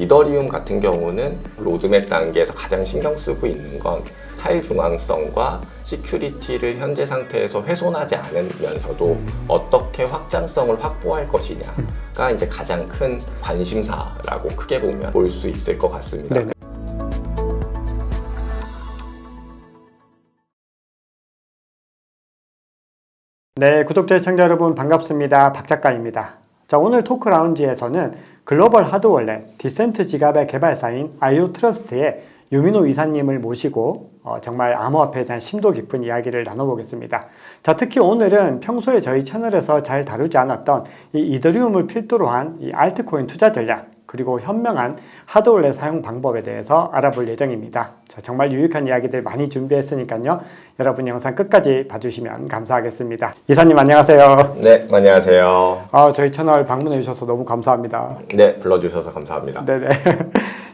이더리움 같은 경우는 로드맵 단계에서 가장 신경 쓰고 있는 건 타일 중앙성과 시큐리티를 현재 상태에서 훼손하지 않으면서도 어떻게 확장성을 확보할 것이냐가 이제 가장 큰 관심사라고 크게 보면 볼 수 있을 것 같습니다. 네네. 네, 구독자 시청자 여러분 반갑습니다. 박 작가입니다. 자, 오늘 토크 라운지에서는 글로벌 하드월렛 디센트 지갑의 개발사인 아이오 트러스트의 유민호 이사님을 모시고 어, 정말 암호화폐에 대한 심도 깊은 이야기를 나눠보겠습니다. 자, 특히 오늘은 평소에 저희 채널에서 잘 다루지 않았던 이 이더리움을 필두로 한 이 알트코인 투자 전략 그리고 현명한 하드월렛 사용 방법에 대해서 알아볼 예정입니다. 자, 정말 유익한 이야기들 많이 준비했으니까요. 여러분 영상 끝까지 봐주시면 감사하겠습니다. 이사님 안녕하세요. 네, 안녕하세요. 아, 저희 채널 방문해 주셔서 너무 감사합니다. 네, 불러주셔서 감사합니다. 네네.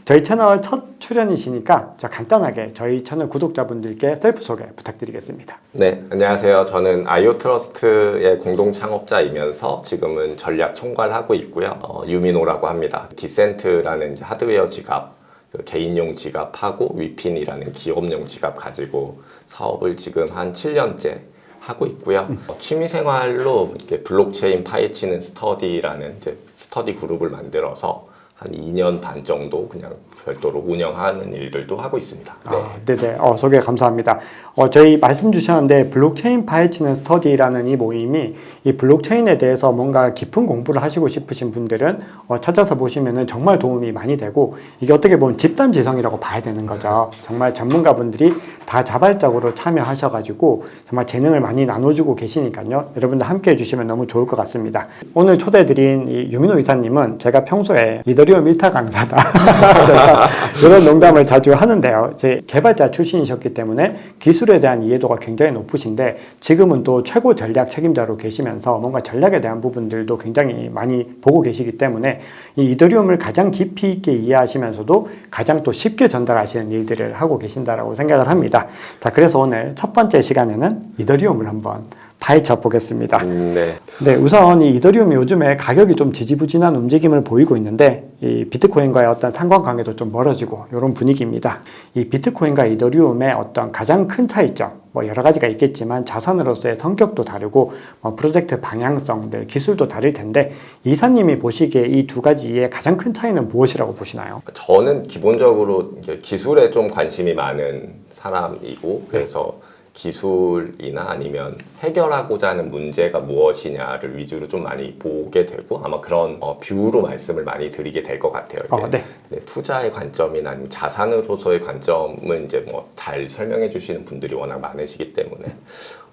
저희 채널 첫 출연이시니까 자, 간단하게 저희 채널 구독자분들께 셀프 소개 부탁드리겠습니다. 네, 안녕하세요. 저는 아이오 트러스트의 공동 창업자이면서 지금은 전략 총괄하고 있고요. 어, 유민호라고 합니다. 디센트라는 하드웨어 지갑, 그 개인용 지갑하고 위핀이라는 기업용 지갑 가지고 사업을 지금 한 7년째 하고 있고요. 어, 취미 생활로 블록체인 파헤치는 스터디라는 스터디 그룹을 만들어서 한 2년 반 정도 그냥 별도로 운영하는 일들도 하고 있습니다. 네. 아, 네네. 어, 소개 감사합니다. 어, 저희 말씀 주셨는데 블록체인 파헤치는 스터디라는 이 모임이 이 블록체인에 대해서 뭔가 깊은 공부를 하시고 싶으신 분들은 어, 찾아서 보시면은 정말 도움이 많이 되고 이게 어떻게 보면 집단 지성이라고 봐야 되는 거죠. 정말 전문가분들이 다 자발적으로 참여하셔가지고 정말 재능을 많이 나눠주고 계시니까요. 여러분들 함께 해주시면 너무 좋을 것 같습니다. 오늘 초대드린 이 유민호 이사님은 제가 평소에 이더리움 1타 강사다. 제가 이런 농담을 자주 하는데요. 제 개발자 출신이셨기 때문에 기술에 대한 이해도가 굉장히 높으신데 지금은 또 최고 전략 책임자로 계시면서 뭔가 전략에 대한 부분들도 굉장히 많이 보고 계시기 때문에 이 이더리움을 가장 깊이 있게 이해하시면서도 가장 또 쉽게 전달하시는 일들을 하고 계신다라고 생각을 합니다. 자, 그래서 오늘 첫 번째 시간에는 이더리움을 한번 파헤쳐 보겠습니다. 음, 네. 네, 우선 이 이더리움이 요즘에 가격이 좀 지지부진한 움직임을 보이고 있는데 이 비트코인과의 어떤 상관관계도 좀 멀어지고 이런 분위기입니다. 이 비트코인과 이더리움의 어떤 가장 큰 차이점, 뭐 여러 가지가 있겠지만 자산으로서의 성격도 다르고 뭐 프로젝트 방향성 들, 기술도 다를 텐데 이사님이 보시기에 이 두 가지의 가장 큰 차이는 무엇이라고 보시나요? 저는 기본적으로 기술에 좀 관심이 많은 사람이고 그래서 기술이나 아니면 해결하고자 하는 문제가 무엇이냐를 위주로 좀 많이 보게 되고 아마 그런 어, 뷰로 말씀을 많이 드리게 될 것 같아요. 어, 네. 네, 투자의 관점이나 아니면 자산으로서의 관점은 이제 뭐 잘 설명해 주시는 분들이 워낙 많으시기 때문에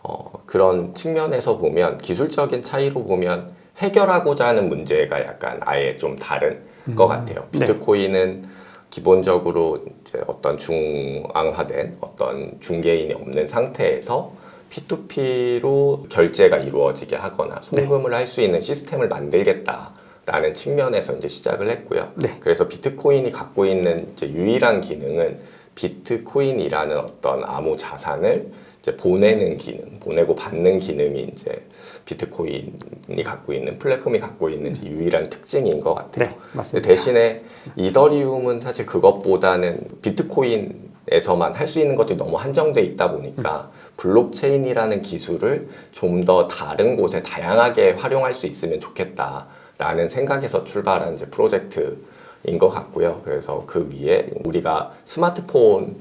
어, 그런 측면에서 보면 기술적인 차이로 보면 해결하고자 하는 문제가 약간 아예 좀 다른 것 같아요. 네. 비트코인은 기본적으로 이제 어떤 중앙화된 어떤 중개인이 없는 상태에서 P2P로 결제가 이루어지게 하거나 송금을 할수 있는 시스템을 만들겠다 라는 측면에서 이제 시작을 했고요. 네. 그래서 비트코인이 갖고 있는 유일한 기능은 비트코인이라는 어떤 암호 자산을 이제 보내는 기능, 보내고 받는 기능이 이제 비트코인이 갖고 있는 플랫폼이 갖고 있는 유일한 특징인 것 같아요. 네, 맞습니다. 대신에 이더리움은 사실 그것보다는 비트코인 에서만 할 수 있는 것들이 너무 한정돼 있다 보니까 블록체인이라는 기술을 좀 더 다른 곳에 다양하게 활용할 수 있으면 좋겠다라는 생각에서 출발한 이제 프로젝트인 것 같고요. 그래서 그 위에 우리가 스마트폰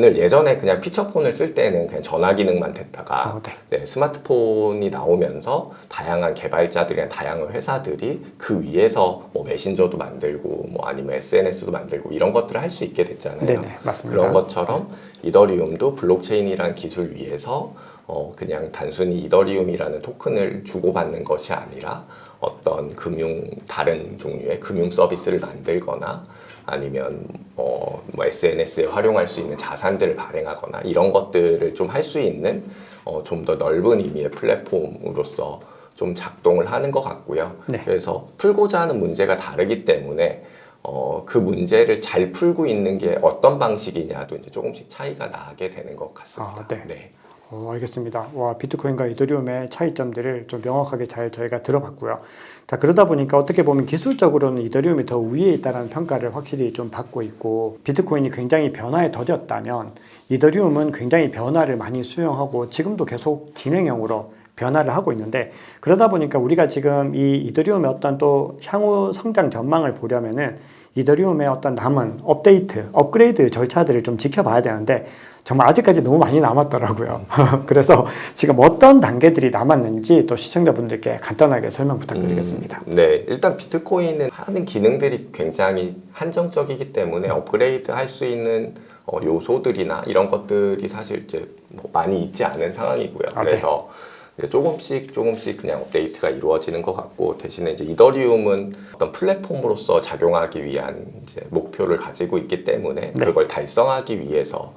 을 예전에 그냥 피처폰을 쓸 때는 그냥 전화 기능만 됐다가 어, 네. 네, 스마트폰이 나오면서 다양한 개발자들이나 다양한 회사들이 그 위에서 뭐 메신저도 만들고 뭐 아니면 SNS도 만들고 이런 것들을 할 수 있게 됐잖아요. 네네, 맞습니다. 그런 것처럼 이더리움도 블록체인이라는 기술 위에서 어 그냥 단순히 이더리움이라는 토큰을 주고받는 것이 아니라 어떤 금융 다른 종류의 금융 서비스를 만들거나 아니면 어, 뭐 SNS에 활용할 수 있는 자산들을 발행하거나 이런 것들을 좀 할 수 있는 어, 좀 더 넓은 의미의 플랫폼으로서 좀 작동을 하는 것 같고요. 네. 그래서 풀고자 하는 문제가 다르기 때문에 어, 그 문제를 잘 풀고 있는 게 어떤 방식이냐도 이제 조금씩 차이가 나게 되는 것 같습니다. 아, 네. 어, 알겠습니다. 와, 비트코인과 이더리움의 차이점들을 좀 명확하게 잘 저희가 들어봤고요. 자, 그러다 보니까 어떻게 보면 기술적으로는 이더리움이 더 위에 있다는 평가를 확실히 좀 받고 있고, 비트코인이 굉장히 변화에 더뎠다면, 이더리움은 굉장히 변화를 많이 수용하고, 지금도 계속 진행형으로 변화를 하고 있는데, 그러다 보니까 우리가 지금 이 이더리움의 어떤 또 향후 성장 전망을 보려면은, 이더리움의 어떤 남은 업데이트, 업그레이드 절차들을 좀 지켜봐야 되는데 정말 아직까지 너무 많이 남았더라고요. 그래서 지금 어떤 단계들이 남았는지 또 시청자분들께 간단하게 설명 부탁드리겠습니다. 음, 네, 일단 비트코인은 하는 기능들이 굉장히 한정적이기 때문에 업그레이드 할 수 있는 어, 요소들이나 이런 것들이 사실 이제 뭐 많이 있지 않은 상황이고요. 아, 네. 그래서 이제 조금씩 조금씩 그냥 업데이트가 이루어지는 것 같고 대신에 이제 이더리움은 어떤 플랫폼으로서 작용하기 위한 이제 목표를 가지고 있기 때문에 네. 그걸 달성하기 위해서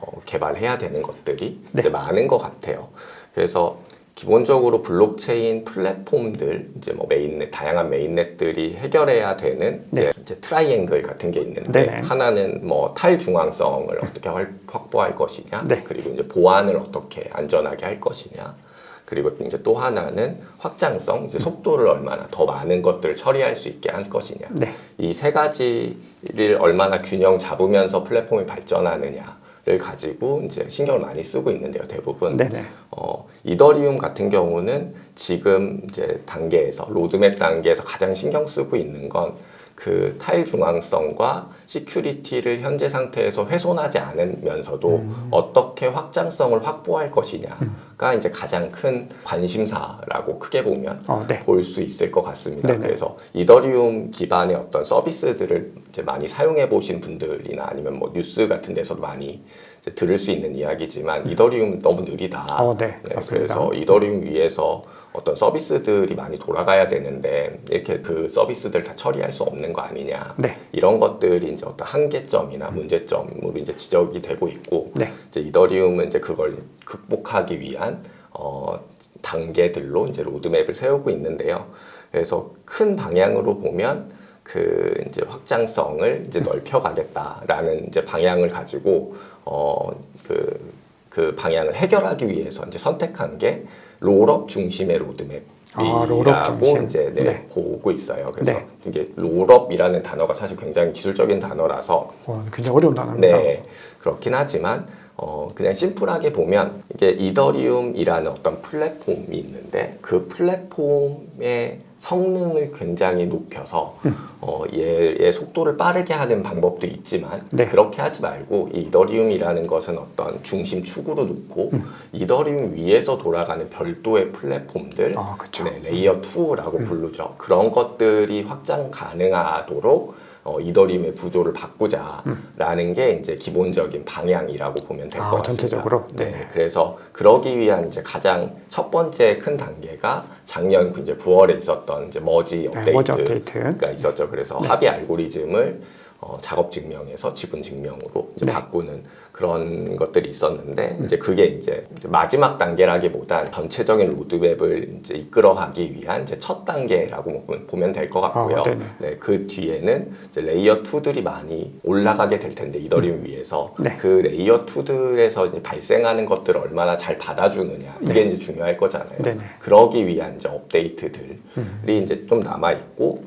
어, 개발해야 되는 것들이 네. 이제 많은 것 같아요. 그래서 기본적으로 블록체인 플랫폼들 이제 뭐 메인넷 다양한 메인넷들이 해결해야 되는 네. 이제, 트라이앵글 같은 게 있는데 네네. 하나는 뭐 탈중앙성을 어떻게 활- 확보할 것이냐 네. 그리고 이제 보안을 어떻게 안전하게 할 것이냐 그리고 이제 또 하나는 확장성 이제 속도를 얼마나 더 많은 것들을 처리할 수 있게 할 것이냐 네. 이세 가지를 얼마나 균형 잡으면서 플랫폼이 발전하느냐 를 가지고 이제 신경을 많이 쓰고 있는데요 대부분 네네. 어, 이더리움 같은 경우는 지금 이제 단계에서 로드맵 단계에서 가장 신경 쓰고 있는 건 그 탈중앙성과 시큐리티를 현재 상태에서 훼손하지 않으면서도 음. 어떻게 확장성을 확보할 것이냐가 이제 가장 큰 관심사라고 크게 보면 어, 네. 볼수 있을 것 같습니다. 네네. 그래서 이더리움 기반의 어떤 서비스들을 이제 많이 사용해 보신 분들이나 아니면 뭐 뉴스 같은 데서도 많이 들을 수 있는 이야기지만 이더리움 너무 느리다. 어, 네, 맞습니다. 그래서 이더리움 위에서 어떤 서비스들이 많이 돌아가야 되는데 이렇게 그 서비스들 다 처리할 수 없는 거 아니냐. 네. 이런 것들이 이제 어떤 한계점이나 문제점으로 이제 지적이 되고 있고 네. 이제 이더리움은 이제 그걸 극복하기 위한 어, 단계들로 이제 로드맵을 세우고 있는데요. 그래서 큰 방향으로 보면 그 이제 확장성을 이제 넓혀가겠다라는 이제 방향을 가지고 어그 그 방향을 해결하기 위해서 이제 선택한 게 롤업 중심의 로드맵. 아, 롤업 중심. 이제 네, 네. 보고 있어요. 그래서 네. 이게 롤업이라는 단어가 사실 굉장히 기술적인 단어라서 어, 굉장히 어려운 단어입니다. 네, 그렇긴 하지만 어, 그냥 심플하게 보면 이게 이더리움이라는 어떤 플랫폼이 있는데 그 플랫폼의 성능을 굉장히 높여서 음. 어, 얘의 속도를 빠르게 하는 방법도 있지만 네. 그렇게 하지 말고 이 이더리움이라는 것은 어떤 중심 축으로 놓고 음. 이더리움 위에서 돌아가는 별도의 플랫폼들 아. 네, 레이어 2라고 부르죠. 그런 것들이 확장 가능하도록 어, 이더리움의 구조를 바꾸자라는 게 이제 기본적인 방향이라고 보면 될것 아, 같습니다. 전체적으로? 네, 네 네. 그래서 그러기 위한 이제 가장 첫 번째 큰 단계가 작년 그 이제 9월에 있었던 이제 머지 네, 업데이트가 업데이트. 있었죠. 그래서 합의 알고리즘을 어, 작업 증명에서 지분 증명으로 이제 네. 바꾸는 그런 것들이 있었는데 이제 그게 이제, 이제 마지막 단계라기보단 전체적인 로드맵을 이제 이끌어가기 위한 이제 첫 단계라고 보면- 보면 될 것 같고요. 아. 네, 그 뒤에는 이제 레이어 2들이 많이 올라가게 될 텐데 이더리움 위에서 네. 그 레이어 2들에서 이제 발생하는 것들을 얼마나 잘 받아주느냐 이게 이제 중요할 거잖아요. 네네. 그러기 위한 이제 업데이트들이 이제 좀 남아 있고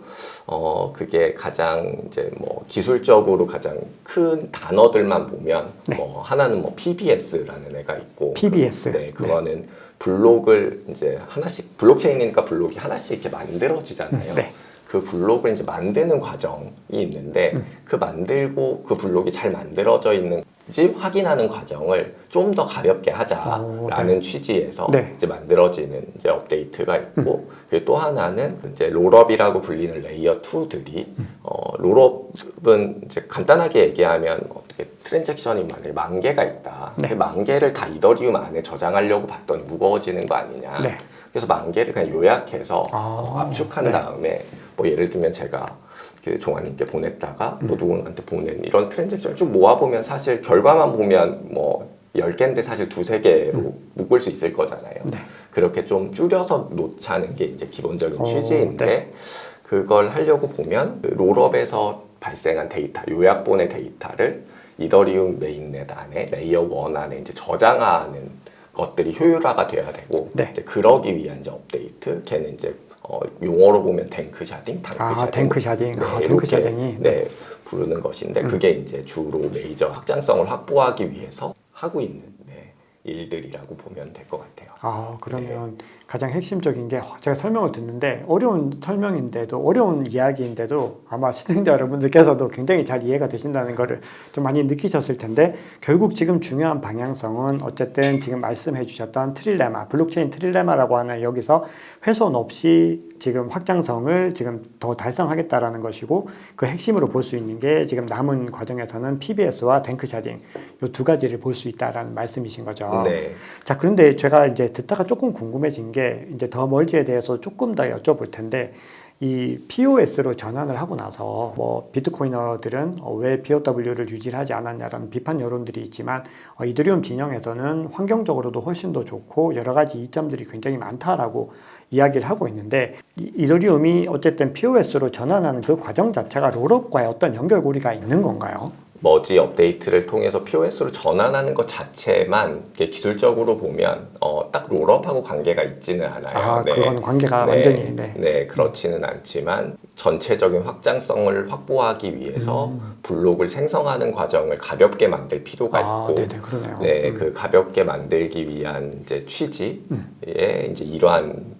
어 그게 가장 이제 뭐 기술적으로 가장 큰 단어들만 보면 네. 뭐 하나는 뭐 PBS라는 애가 있고 PBS. 네, 그거는 블록을 이제 하나씩 블록체인이니까 블록이 하나씩 이렇게 만들어지잖아요. 네. 그 블록을 이제 만드는 과정이 있는데 음. 그 만들고 그 블록이 잘 만들어져 있는 지 확인하는 과정을 좀 더 가볍게 하자라는 취지에서 네. 이제 만들어지는 이제 업데이트가 있고 그리고 또 하나는 이제 롤업이라고 불리는 레이어 2들이 어, 롤업은 이제 간단하게 얘기하면 어떻게 트랜잭션이 만약에 만 개가 있다. 네. 그만 개를 다 이더리움 안에 저장하려고 봤더니 무거워지는 거 아니냐. 네. 그래서 만 개를 그냥 요약해서 아, 어, 압축한 네. 다음에 뭐 예를 들면 제가 그 종아님께 보냈다가 음. 또 누군가한테 보낸 이런 트랜잭션을 쭉 모아보면 사실 결과만 보면 뭐 10개인데 사실 두세 개로 묶을 수 있을 거잖아요. 네. 그렇게 좀 줄여서 놓자는 게 이제 기본적인 어, 취지인데 네. 그걸 하려고 보면 그 롤업에서 발생한 데이터, 요약본의 데이터를 이더리움 메인넷 안에 레이어 1 안에 이제 저장하는 것들이 효율화가 돼야 되고 네. 이제 그러기 위한 이제 업데이트 걔는 이제 어, 용어로 보면 탱크 샤딩, 탕크 아, 샤딩, 탱크 샤딩. 아, 이렇게, 탱크 샤딩이. 네, 네. 부르는 것인데 그게 이제 주로 메이저 확장성을 확보하기 위해서 하고 있는 네, 일들이라고 보면 될 것 같아요. 아, 그러면 가장 핵심적인 게 제가 설명을 듣는데 어려운 설명인데도 어려운 이야기인데도 아마 시청자 여러분들께서도 굉장히 잘 이해가 되신다는 거를 좀 많이 느끼셨을 텐데 결국 지금 중요한 방향성은 어쨌든 지금 말씀해 주셨던 트릴레마, 블록체인 트릴레마라고 하는 여기서 훼손 없이 지금 확장성을 지금 더 달성하겠다라는 것이고 그 핵심으로 볼 수 있는 게 지금 남은 과정에서는 PBS와 탱크샤딩 이 두 가지를 볼 수 있다라는 말씀이신 거죠. 네. 자, 그런데 제가 이제 듣다가 조금 궁금해진 게 이제 더 멀지에 대해서 조금 더 여쭤볼 텐데 이 POS로 전환을 하고 나서 뭐 비트코이너들은 어, 왜 POW를 유지를 하지 않았냐라는 비판 여론들이 있지만 어, 이더리움 진영에서는 환경적으로도 훨씬 더 좋고 여러 가지 이점들이 굉장히 많다라고 이야기를 하고 있는데 이- 이더리움이 어쨌든 POS로 전환하는 그 과정 자체가 롤업과의 어떤 연결고리가 있는 건가요? 머지 업데이트를 통해서 POS로 전환하는 것 자체만 기술적으로 보면 어, 딱 롤업하고 관계가 있지는 않아요. 아, 네. 그거는 관계가 네, 완전히 네. 네, 그렇지는 않지만 전체적인 확장성을 확보하기 위해서 블록을 생성하는 과정을 가볍게 만들 필요가 음. 아, 있고 네네 그러네요. 네, 음. 그 가볍게 만들기 위한 이제 취지의 이제 이러한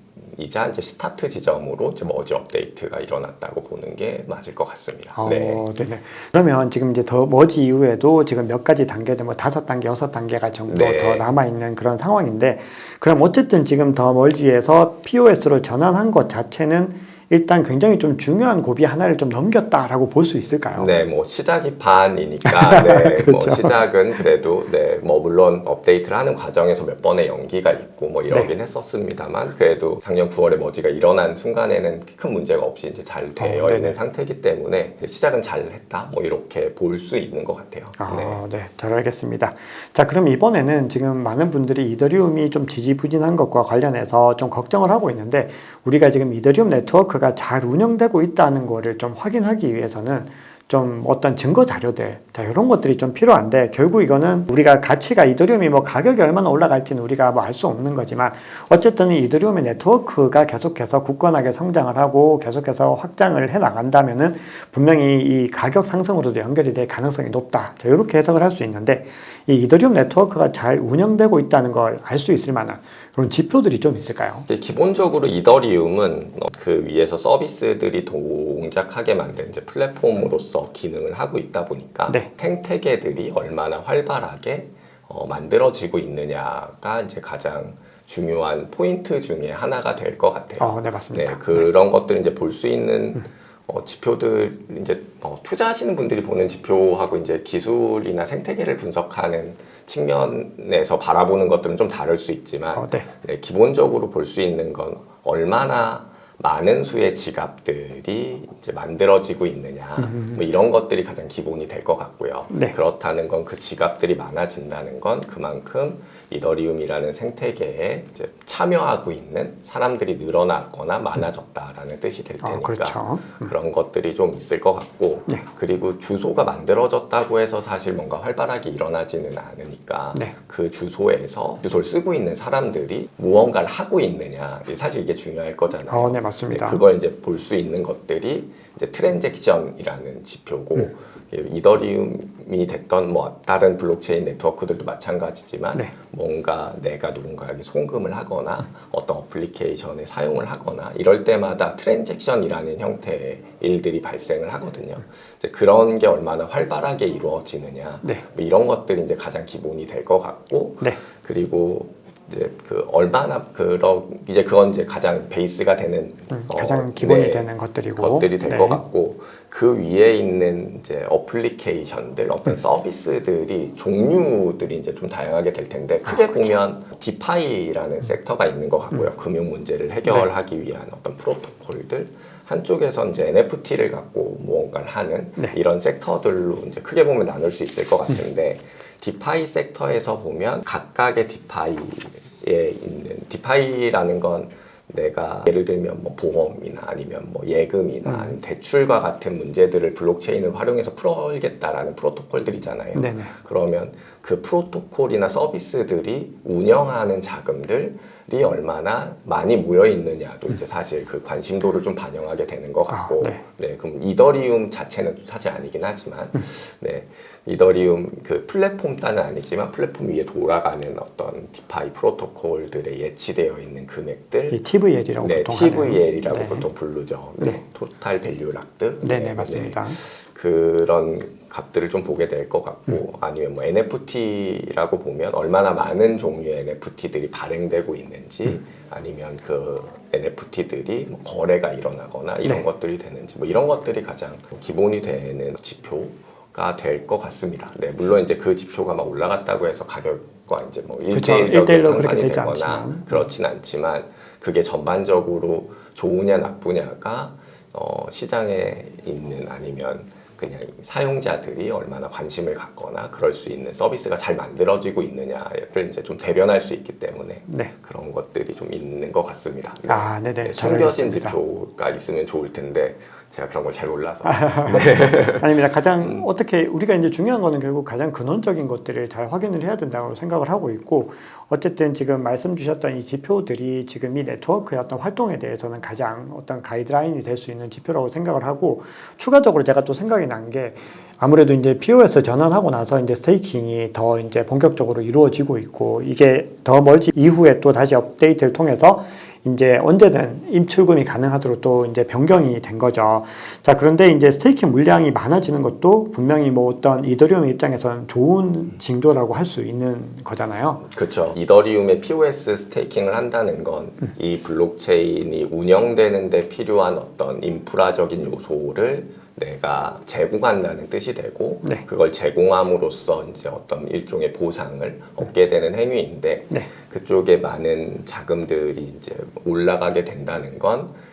이자 이제 스타트 지점으로 이제 머지 업데이트가 일어났다고 보는 게 맞을 것 같습니다. 어, 네. 네네. 그러면 지금 이제 더 머지 이후에도 지금 몇 가지 단계들 뭐 다섯 단계, 여섯 단계가 정도 네. 더 남아 있는 그런 상황인데 그럼 어쨌든 지금 더 멀지에서 POS로 전환한 것 자체는 일단 굉장히 좀 중요한 고비 하나를 좀 넘겼다라고 볼 수 있을까요? 네, 뭐 시작이 반이니까 네, 뭐 그렇죠. 시작은 그래도 네, 뭐 물론 업데이트를 하는 과정에서 몇 번의 연기가 있고 뭐 이러긴 네. 했었습니다만 그래도 작년 9월에 머지가 일어난 순간에는 큰 문제가 없이 이제 잘 되어 어. 있는 상태이기 때문에 시작은 잘 했다 뭐 이렇게 볼 수 있는 것 같아요. 네. 아, 네. 잘 알겠습니다. 자, 그럼 이번에는 지금 많은 분들이 이더리움이 좀 지지부진한 것과 관련해서 좀 걱정을 하고 있는데 우리가 지금 이더리움 네트워크 가 잘 운영되고 있다는 거를 좀 확인하기 위해서는 좀 어떤 증거 자료들, 자, 이런 것들이 좀 필요한데 결국 이거는 우리가 가치가 이더리움이 뭐 가격이 얼마나 올라갈지는 우리가 뭐 알 수 없는 거지만 어쨌든 이 이더리움의 네트워크가 계속해서 굳건하게 성장을 하고 계속해서 확장을 해 나간다면은 분명히 이 가격 상승으로도 연결이 될 가능성이 높다. 자, 이렇게 해석을 할 수 있는데 이 이더리움 네트워크가 잘 운영되고 있다는 걸 알 수 있을 만한 그런 지표들이 좀 있을까요? 이제 기본적으로 이더리움은 어, 그 위에서 서비스들이 동작하게 만든 이제 플랫폼으로서 기능을 하고 있다 보니까 네. 생태계들이 얼마나 활발하게 어, 만들어지고 있느냐가 이제 가장 중요한 포인트 중에 하나가 될 것 같아요. 어, 네, 맞습니다. 네, 그런 것들 이제 볼 수 있는 어, 지표들 이제 어, 투자하시는 분들이 보는 지표하고 이제 기술이나 생태계를 분석하는 측면에서 바라보는 것들은 좀 다를 수 있지만 어, 네. 네, 기본적으로 볼 수 있는 건 얼마나 많은 수의 지갑들이 이제 만들어지고 있느냐 뭐 이런 것들이 가장 기본이 될 것 같고요. 네. 그렇다는 건 그 지갑들이 많아진다는 건 그만큼 이더리움이라는 생태계에 참여하고 있는 사람들이 늘어났거나 많아졌다라는 뜻이 될 어, 테니까 그렇죠. 그런 것들이 좀 있을 것 같고 네. 그리고 주소가 만들어졌다고 해서 사실 뭔가 활발하게 일어나지는 않으니까 네. 그 주소에서 주소를 쓰고 있는 사람들이 무언가를 하고 있느냐 사실 이게 중요할 거잖아요. 어, 네, 맞습니다. 그걸 이제 볼 수 있는 것들이 이제 트랜잭션이라는 지표고 음. 이더리움이 됐던 뭐 다른 블록체인 네트워크들도 마찬가지지만 네. 뭔가 내가 누군가에게 송금을 하거나 어떤 어플리케이션에 사용을 하거나 이럴 때마다 트랜잭션이라는 형태의 일들이 발생을 하거든요. 이제 그런 게 얼마나 활발하게 이루어지느냐 네. 뭐 이런 것들이 이제 가장 기본이 될 것 같고 네. 그리고 이제 그 얼마나 그런 이제 그건 이제 가장 베이스가 되는 음, 어, 가장 기본이 네, 되는 것들이고 것들이 될 네. 것 같고 그 위에 있는 이제 어플리케이션들 음. 어떤 서비스들이 종류들이 이제 좀 다양하게 될 텐데 크게 아. 보면 디파이라는 섹터가 있는 것 같고요 음. 금융 문제를 네. 해결하기 위한 어떤 프로토콜들 한쪽에서 이제 NFT를 갖고 무언가를 하는 네. 이런 섹터들로 이제 크게 보면 나눌 수 있을 것 같은데 디파이 섹터에서 보면 각각의 디파이에 있는 디파이라는 건 내가 예를 들면 뭐 보험이나 아니면 뭐 예금이나 아니면 대출과 같은 문제들을 블록체인을 활용해서 풀겠다라는 프로토콜들이잖아요. 네네. 그러면 그 프로토콜이나 서비스들이 운영하는 자금들 이 얼마나 많이 모여 있느냐도 이제 사실 그 관심도를 좀 반영하게 되는 것 같고, 아, 네. 네, 그럼 이더리움 자체는 사실 아니긴 하지만, 네, 이더리움 그 플랫폼 단은 아니지만 플랫폼 위에 돌아가는 어떤 디파이 프로토콜들에 예치되어 있는 금액들, 이 TVL이라고 네, 보통. TVL이라고 네. 보통 부르죠. 네, 네. 토탈 밸류 락드. 네 네 맞습니다. 그런 값들을 좀 보게 될 것 같고 음. 아니면 뭐 NFT라고 보면 얼마나 많은 종류의 NFT들이 발행되고 있는지 음. 아니면 그 NFT들이 뭐 거래가 일어나거나 이런 네. 것들이 되는지 뭐 이런 것들이 가장 기본이 되는 지표 가 될 것 같습니다. 네, 물론 이제 그 지표가 막 올라갔다고 해서 가격과 이제 뭐 일대일적인 상관이 되지 되거나 않지만. 그렇진 않지만 그게 전반적으로 좋으냐 나쁘냐가 어, 시장에 있는 아니면 그냥 사용자들이 얼마나 관심을 갖거나 그럴 수 있는 서비스가 잘 만들어지고 있느냐를 이제 좀 대변할 수 있기 때문에 네. 그런 것들이 좀 있는 것 같습니다. 아, 네네. 숨겨진. 지표가 있으면 좋을 텐데 제가 그런 걸 잘 몰라서 아닙니다. 가장 음. 어떻게 우리가 이제 중요한 거는 결국 가장 근원적인 것들을 잘 확인을 해야 된다고 생각을 하고 있고 어쨌든 지금 말씀 주셨던 이 지표들이 지금 이 네트워크의 어떤 활동에 대해서는 가장 어떤 가이드라인이 될 수 있는 지표라고 생각을 하고 추가적으로 제가 또 생각이 난 게 아무래도 이제 POS 전환하고 나서 이제 스테이킹이 더 이제 본격적으로 이루어지고 있고 이게 더 멀지 이후에 또 다시 업데이트를 통해서 이제 언제든 입출금이 가능하도록 또 이제 변경이 된 거죠. 자, 그런데 이제 스테이킹 물량이 많아지는 것도 분명히 뭐 어떤 이더리움 입장에서는 좋은 징조라고 할 수 있는 거잖아요. 그렇죠. 이더리움의 POS 스테이킹을 한다는 건 이 블록체인이 운영되는 데 필요한 어떤 인프라적인 요소를 내가 제공한다는 뜻이 되고 네. 그걸 제공함으로써 이제 어떤 일종의 보상을 얻게 되는 행위인데 네. 그쪽에 많은 자금들이 이제 올라가게 된다는 건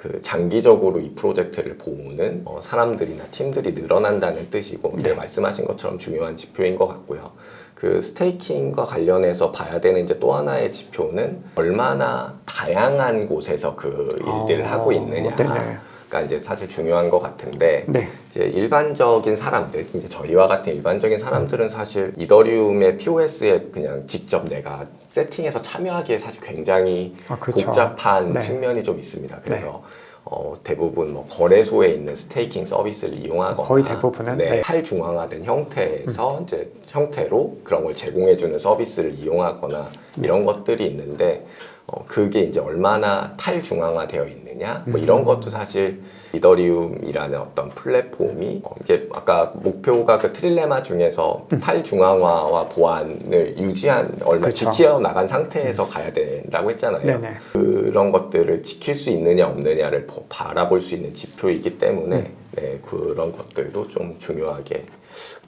그 장기적으로 이 프로젝트를 보는 어, 사람들이나 팀들이 늘어난다는 뜻이고 이제 네. 말씀하신 것처럼 중요한 지표인 것 같고요. 그 스테이킹과 관련해서 봐야 되는 이제 또 하나의 지표는 얼마나 다양한 곳에서 그 일들을 어, 하고 있느냐. 네네. 가 이제 사실 중요한 것 같은데 네. 이제 일반적인 사람들, 이제 저희와 같은 일반적인 사람들은 사실 이더리움의 POS에 그냥 직접 내가 세팅해서 참여하기에 사실 굉장히 아, 그렇죠. 복잡한 네. 측면이 좀 있습니다. 그래서 어, 대부분 뭐 거래소에 있는 스테이킹 서비스를 이용하거나 거의 대부분은, 네, 네. 탈중앙화된 형태에서 이제 형태로 그런 걸 제공해주는 서비스를 이용하거나 네. 이런 것들이 있는데 어, 그게 이제 얼마나 탈중앙화 되어 있느냐 뭐 음. 이런 것도 사실 이더리움이라는 어떤 플랫폼이 어, 이게 아까 목표가 그 트릴레마 중에서 탈중앙화와 보안을 유지한 얼마 음. 그쵸. 지켜 나간 상태에서 가야 된다고 했잖아요. 네네. 그런 것들을 지킬 수 있느냐 없느냐를 보- 바라볼 수 있는 지표이기 때문에 음. 네, 그런 것들도 좀 중요하게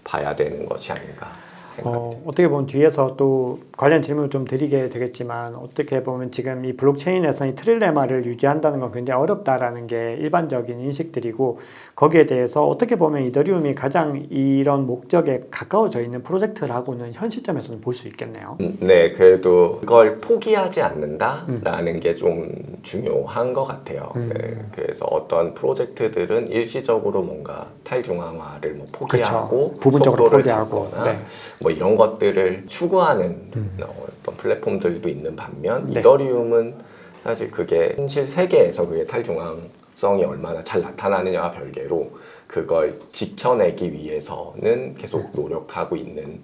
봐야 되는 것이 아닌가 생각합니다. 어, 어떻게 보면 뒤에서 또 관련 질문을 좀 드리게 되겠지만 어떻게 보면 지금 이 블록체인에서 이 트릴레마를 유지한다는 건 굉장히 어렵다라는 게 일반적인 인식들이고 거기에 대해서 어떻게 보면 이더리움이 가장 이런 목적에 가까워져 있는 프로젝트라고는 현 시점에서는 볼 수 있겠네요. 음, 네, 그래도 그걸 포기하지 않는다라는 음. 게좀 중요한 것 같아요. 네, 그래서 어떤 프로젝트들은 일시적으로 뭔가 탈중앙화를 뭐 포기하고 그쵸. 부분적으로 포기하고, 네. 뭐 이런 것들을 추구하는 어, 어떤 플랫폼들도 있는 반면 음. 네. 이더리움은 사실 그게 현실 세계에서 그게 탈중앙성이 얼마나 잘 나타나느냐와 별개로 그걸 지켜내기 위해서는 계속 노력하고 있는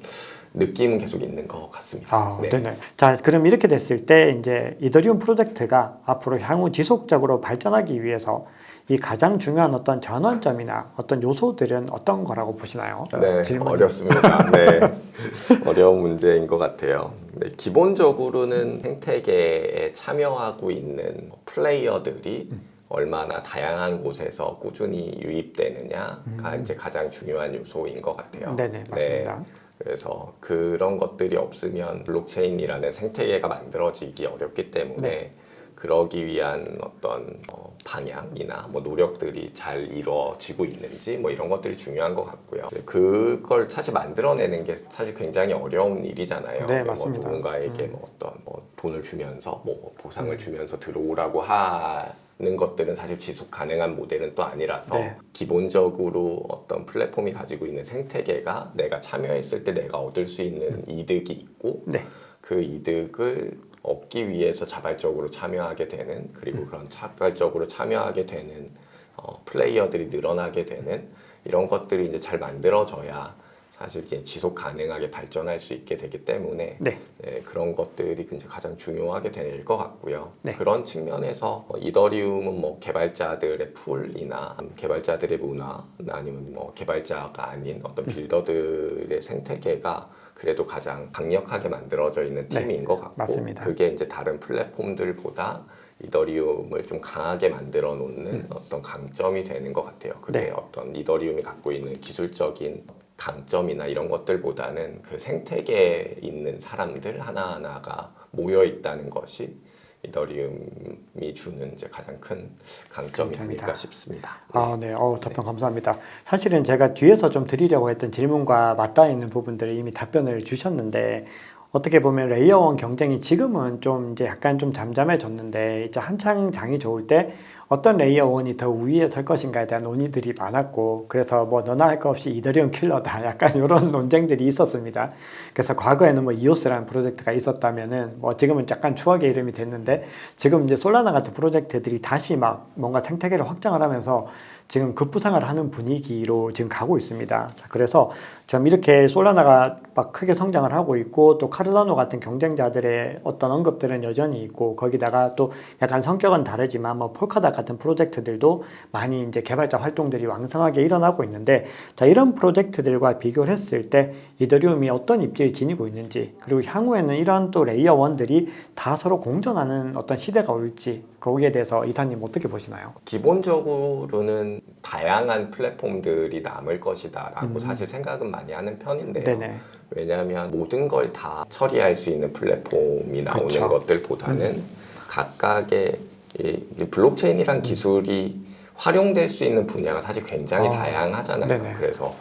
느낌은 계속 있는 것 같습니다. 아, 네. 네 자, 그럼 이렇게 됐을 때 이제 이더리움 프로젝트가 앞으로 향후 지속적으로 발전하기 위해서 이 가장 중요한 어떤 전환점이나 어떤 요소들은 어떤 거라고 보시나요? 네, 질문이. 어렵습니다. 네, 어려운 문제인 것 같아요. 네, 기본적으로는 생태계에 참여하고 있는 플레이어들이 얼마나 다양한 곳에서 꾸준히 유입되느냐가 이제 가장 중요한 요소인 것 같아요. 음. 네네, 맞습니다. 그래서 그런 것들이 없으면 블록체인이라는 생태계가 만들어지기 어렵기 때문에 네. 그러기 위한 어떤 어, 방향이나 뭐 노력들이 잘 이루어지고 있는지 뭐 이런 것들이 중요한 것 같고요. 그걸 사실 만들어내는 게 사실 굉장히 어려운 일이잖아요. 네, 뭐 맞습니다. 누군가에게 뭐 어떤 뭐 돈을 주면서 뭐 보상을 주면서 들어오라고 하 는 것들은 사실 지속 가능한 모델은 또 아니라서 네. 기본적으로 어떤 플랫폼이 가지고 있는 생태계가 내가 참여했을 때 내가 얻을 수 있는 음. 이득이 있고 네. 그 이득을 얻기 위해서 자발적으로 참여하게 되는 그리고 음. 그런 자발적으로 참여하게 되는 어, 플레이어들이 늘어나게 되는 이런 것들이 이제 잘 만들어져야 사실 이제 지속 가능하게 발전할 수 있게 되기 때문에 네. 네, 그런 것들이 이제 가장 중요하게 될 것 같고요. 네. 그런 측면에서 어, 이더리움은 뭐 개발자들의 풀이나 개발자들의 문화 아니면 뭐 개발자가 아닌 어떤 음. 빌더들의 생태계가 그래도 가장 강력하게 만들어져 있는 네, 팀인 것 같고 맞습니다. 그게 이제 다른 플랫폼들보다 이더리움을 좀 강하게 만들어 놓는 어떤 강점이 되는 것 같아요. 그게 음. 네. 어떤 이더리움이 갖고 있는 기술적인 강점이나 이런 것들보다는 그 생태계에 있는 사람들 하나하나가 모여 있다는 것이 이더리움이 주는 이제 가장 큰 강점이. 아닐까 싶습니다. 아, 네. 어, 답변 감사합니다. 사실은 제가 뒤에서 좀 드리려고 했던 질문과 맞닿아 있는 부분들을 이미 답변을 주셨는데 어떻게 보면 레이어원 경쟁이 지금은 좀 이제 약간 좀 잠잠해졌는데 이제 한창 장이 좋을 때 어떤 레이어원이 더 우위에 설 것인가에 대한 논의들이 많았고 그래서 뭐 너나 할거 없이 이더리움 킬러다 약간 이런 논쟁들이 있었습니다. 그래서 과거에는 뭐 이오스라는 프로젝트가 있었다면은 뭐 지금은 약간 추억의 이름이 됐는데 지금 이제 솔라나 같은 프로젝트들이 다시 막 뭔가 생태계를 확장을 하면서 지금 급부상을 하는 분위기로 지금 가고 있습니다. 자, 그래서 지금 이렇게 솔라나가 막 크게 성장을 하고 있고 또 카르다노 같은 경쟁자들의 어떤 언급들은 여전히 있고 거기다가 또 약간 성격은 다르지만 뭐 폴카다 같은 프로젝트들도 많이 이제 개발자 활동들이 왕성하게 일어나고 있는데 자, 이런 프로젝트들과 비교를 했을 때 이더리움이 어떤 입지를 지니고 있는지 그리고 향후에는 이러한 또 레이어 원들이 다 서로 공존하는 어떤 시대가 올지 거기에 대해서 이사님 어떻게 보시나요? 기본적으로는 다양한 플랫폼들이 남을 것이다 라고 사실 생각은 많이 하는 편인데요. 음. 네네. 왜냐하면 모든 걸 다 처리할 수 있는 플랫폼이 나오는 그쵸. 음. 것들보다는 각각의 이 블록체인이란 기술이 활용될 수 있는 분야가 사실 굉장히 아, 다양하잖아요. 네네. 음. 그래서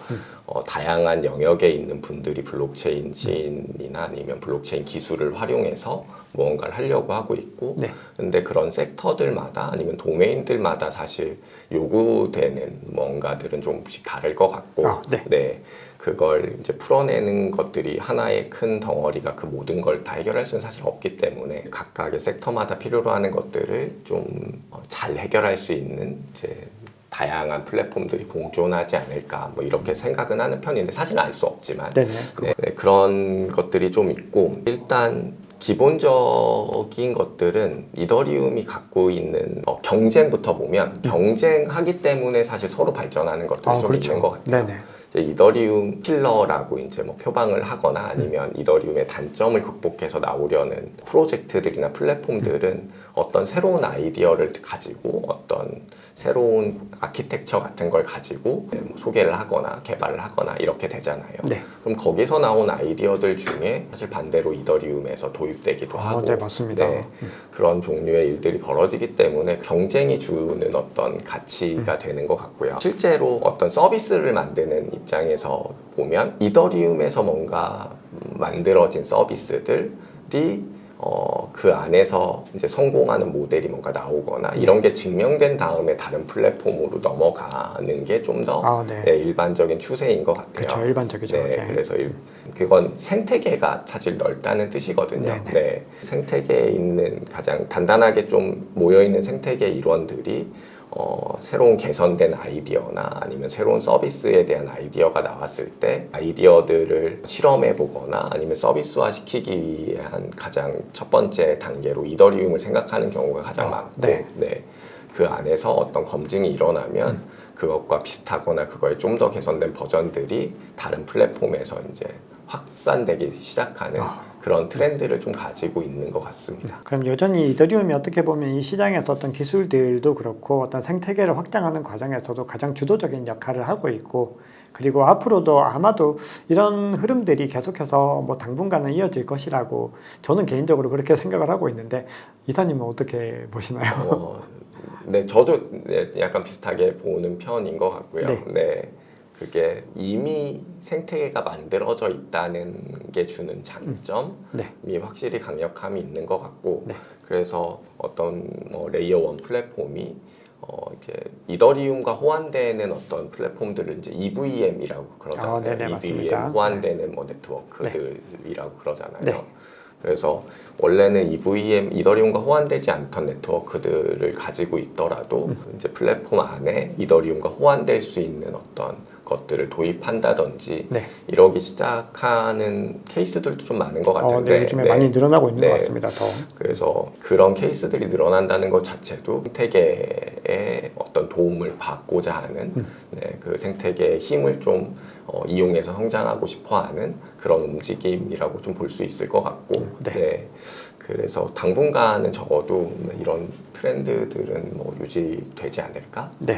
어, 다양한 영역에 있는 분들이 블록체인 지인이나 아니면 블록체인 기술을 활용해서 무언가를 하려고 하고 있고 네. 근데 그런 섹터들마다 아니면 도메인들마다 사실 요구되는 뭔가들은 조금씩 다를 것 같고 아, 네. 그걸 이제 풀어내는 것들이 하나의 큰 덩어리가 그 모든 걸 다 해결할 수는 사실 없기 때문에 각각의 섹터마다 필요로 하는 것들을 좀 어, 잘 해결할 수 있는 이제 다양한 플랫폼들이 공존하지 않을까 뭐 이렇게 생각은 하는 편인데 사실은 알수 없지만 네네. 네, 네, 그런 것들이 좀 있고 일단 기본적인 것들은 이더리움이 갖고 있는 어, 경쟁부터 보면 경쟁하기 때문에 사실 서로 발전하는 것들이 아, 좀 그렇죠. 있는 것 같아요. 네네. 이제 이더리움 킬러라고 이제 뭐 표방을 하거나 아니면 이더리움의 단점을 극복해서 나오려는 프로젝트들이나 플랫폼들은 어떤 새로운 아이디어를 가지고 어떤 새로운 아키텍처 같은 걸 가지고 뭐 소개를 하거나 개발을 하거나 이렇게 되잖아요. 네. 그럼 거기서 나온 아이디어들 중에 사실 반대로 이더리움에서 도입되기도 아, 하고 네, 맞습니다. 네, 그런 종류의 일들이 벌어지기 때문에 경쟁이 주는 어떤 가치가 음. 되는 것 같고요. 실제로 어떤 서비스를 만드는 입장에서 보면 이더리움에서 뭔가 만들어진 서비스들이 어, 그 안에서 이제 성공하는 모델이 뭔가 나오거나 네. 이런 게 증명된 다음에 다른 플랫폼으로 넘어가는 게 좀더 아, 네. 일반적인 추세인 것 같아요. 그렇죠. 일반적이죠. 네, 네. 그래서 일- 그건 생태계가 사실 넓다는 뜻이거든요. 네 네. 네, 생태계에 있는 가장 단단하게 좀 모여 있는 생태계 일원들이 어, 새로운 개선된 아이디어나 아니면 새로운 서비스에 대한 아이디어가 나왔을 때 아이디어들을 실험해 보거나 아니면 서비스화 시키기 위한 가장 첫 번째 단계로 이더리움을 생각하는 경우가 가장 아, 많고 네. 네. 그 안에서 어떤 검증이 일어나면 그것과 비슷하거나 그거에 좀 더 개선된 버전들이 다른 플랫폼에서 이제 확산되기 시작하는 아. 그런 트렌드를 좀 가지고 있는 것 같습니다. 그럼 여전히 이더리움이 어떻게 보면 이 시장에서 어떤 기술들도 그렇고 어떤 생태계를 확장하는 과정에서도 가장 주도적인 역할을 하고 있고 그리고 앞으로도 아마도 이런 흐름들이 계속해서 뭐 당분간은 이어질 것이라고 저는 개인적으로 그렇게 생각을 하고 있는데 이사님은 어떻게 보시나요? 어, 네, 저도 네, 약간 비슷하게 보는 편인 것 같고요. 네. 네. 그게 이미 생태계가 만들어져 있다는 게 주는 장점이 네. 확실히 강력함이 있는 것 같고, 네. 그래서 어떤 뭐 레이어 원 플랫폼이 어, 이렇게 이더리움과 호환되는 어떤 플랫폼들을 이제 EVM이라고 그러잖아요. 아, 네네, 맞습니다. EVM 호환되는 뭐 네트워크들이라고 그러잖아요. 네. 그래서 원래는 EVM 이더리움과 호환되지 않던 네트워크들을 가지고 있더라도 음. 이제 플랫폼 안에 이더리움과 호환될 수 있는 어떤 것들을 도입한다든지 네. 이러기 시작하는 케이스들도 좀 많은 것 어, 같은데 네, 요즘에 네. 많이 늘어나고 있는 네. 것 같습니다. 더. 그래서 그런 케이스들이 늘어난다는 것 자체도 생태계에 어떤 도움을 받고자 하는 음. 네, 그 생태계의 힘을 좀 어, 이용해서 성장하고 싶어하는 그런 움직임이라고 좀 볼 수 있을 것 같고 네. 네. 그래서 당분간은 적어도 이런 트렌드들은 뭐 유지되지 않을까라고 네.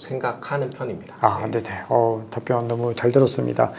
생각하는 편입니다. 아, 네, 네. 어, 답변 너무 잘 들었습니다.